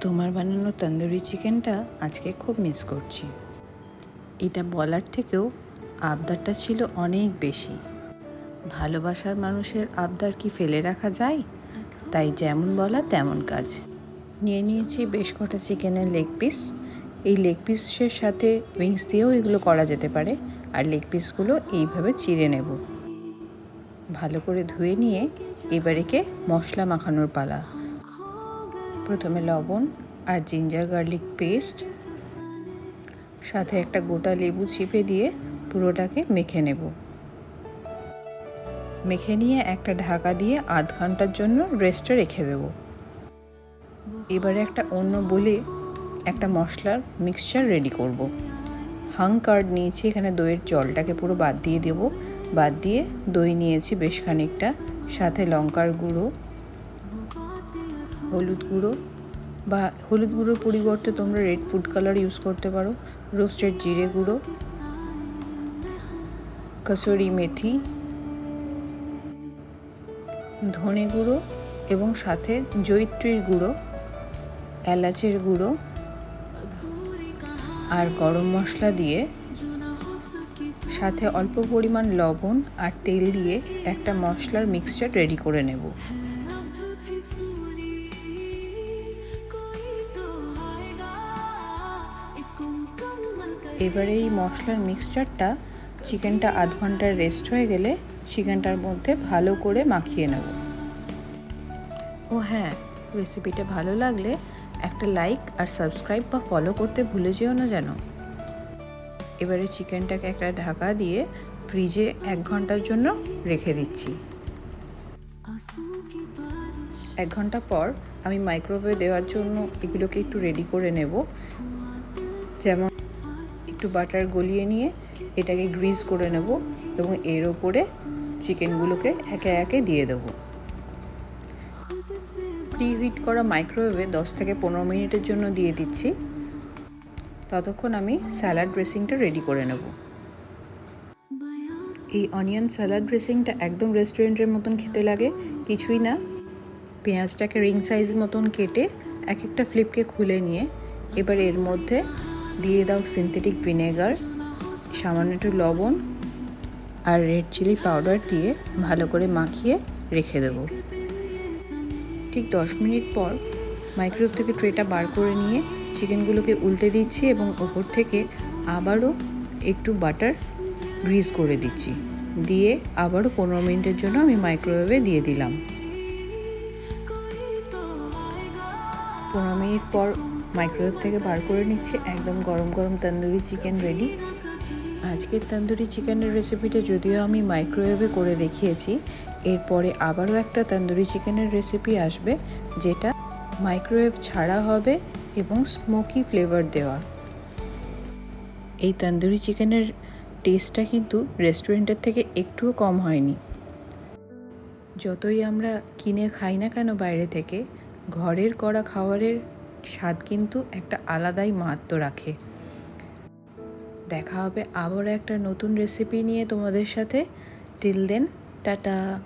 তোমার বানানো তন্দুরি চিকেনটা আজকে খুব মিস করছি। এটা বলার থেকেও আবদারটা ছিল অনেক বেশি। ভালোবাসার মানুষের আবদার কি ফেলে রাখা যায়? তাই যেমন বলা তেমন কাজ। নিয়ে নিয়েছি বেশ কটা চিকেনের লেগ পিস এই লেগ পিসের সাথে উইংস দিয়েও এগুলো করা যেতে পারে। আর লেগ পিসগুলো এইভাবে চিড়ে নেব। ভালো করে ধুয়ে নিয়ে এবারেকে মশলা মাখানোর পালা। প্রথমে লবণ আর জিঞ্জার গার্লিক পেস্ট, সাথে একটা গোটা লেবু চিপে দিয়ে পুরোটাকে মেখে নেব। মেখে নিয়ে একটা ঢাকা দিয়ে আধ ঘণ্টার জন্য রেস্টে রেখে দেব। এবারে একটা অন্য বলে একটা মশলার মিক্সচার রেডি করব। হাং কার্ড নিয়েছি, এখানে দইয়ের জলটাকে পুরো বাদ দিয়ে দেব। বাদ দিয়ে দই নিয়েছি বেশ খানিকটা, সাথে লঙ্কার গুঁড়ো হলুদ গুঁড়ো বা হলুদ গুঁড়োর পরিবর্তে তোমরা রেড ফুড কালার ইউজ করতে পারো। রোস্টেড জিরে গুঁড়ো, কসুরি মেথি, ধনে গুঁড়ো এবং সাথে জৈত্রীর গুঁড়ো, এলাচের গুঁড়ো আর গরম মশলা দিয়ে সাথে অল্প পরিমাণ লবণ আর তেল দিয়ে একটা মশলার মিক্সচার রেডি করে নেব। এবারে এই মশলার মিক্সচারটা চিকেনটা আধ ঘণ্টার রেস্ট হয়ে গেলে চিকেনটার মধ্যে ভালো করে মাখিয়ে নেব। ও হ্যাঁ রেসিপিটা ভালো লাগলে একটা লাইক আর সাবস্ক্রাইব বা ফলো করতে ভুলে যেও না যেন। এবারে চিকেনটাকে একটা ঢাকা দিয়ে ফ্রিজে এক ঘণ্টার জন্য রেখে দিচ্ছি। এক ঘণ্টা পর আমি মাইক্রোওয়েভে দেওয়ার জন্য এগুলোকে একটু রেডি করে নেব। যেমন একটু বাটার গলিয়ে নিয়ে এটাকে গ্রিজ করে নেব এবং এর ওপরে চিকেনগুলোকে একে একে দিয়ে দেবো। প্রিহিট করা মাইক্রোওয়েভে দশ থেকে পনেরো মিনিটের জন্য দিয়ে দিচ্ছি। ততক্ষণ আমি স্যালাড ড্রেসিংটা রেডি করে নেব। এই অনিয়ন স্যালাড ড্রেসিংটা একদম রেস্টুরেন্টের মতন খেতে লাগে, কিছুই না। পেঁয়াজটাকে রিং সাইজ মতন কেটে এক একটা ফ্লিপকে খুলে নিয়ে এবার এর মধ্যে দিয়ে দাও সিনথেটিক ভিনেগার সামান্য একটু লবণ আর রেড চিলি পাউডার দিয়ে ভালো করে মাখিয়ে রেখে দেবো। ঠিক দশ মিনিট পর মাইক্রোওয়েভ থেকে ট্রেটা বার করে নিয়ে চিকেনগুলোকে উল্টে দিচ্ছি এবং ওপর থেকে আবারও একটু বাটার গ্রিজ করে দিচ্ছি। দিয়ে আবারও পনেরো মিনিটের জন্য আমি মাইক্রোওয়েভে দিয়ে দিলাম। পনেরো মিনিট পর মাইক্রোওয়েভ থেকে বার করে নিচ্ছি, একদম গরম গরম তন্দুরি চিকেন রেডি আজকের তন্দুরি চিকেনের রেসিপিটা যদিও আমি মাইক্রোওয়েভে করে দেখিয়েছি, এরপরে আবারও একটা তন্দুরি চিকেনের রেসিপি আসবে, যেটা মাইক্রোওয়েভ ছাড়া হবে এবং স্মোকি ফ্লেভার দেওয়া। এই তন্দুরি চিকেনের টেস্টটা কিন্তু রেস্টুরেন্টের থেকে একটুও কম হয়নি। যতই আমরা কিনে খাই না কেন বাইরে থেকে, ঘরের করা খাবারের স্বাদ কিন্তু একটা আলাদাই মাহাত্ম রাখে। দেখা হবে আবার একটা নতুন রেসিপি নিয়ে তোমাদের সাথে। Till then tata.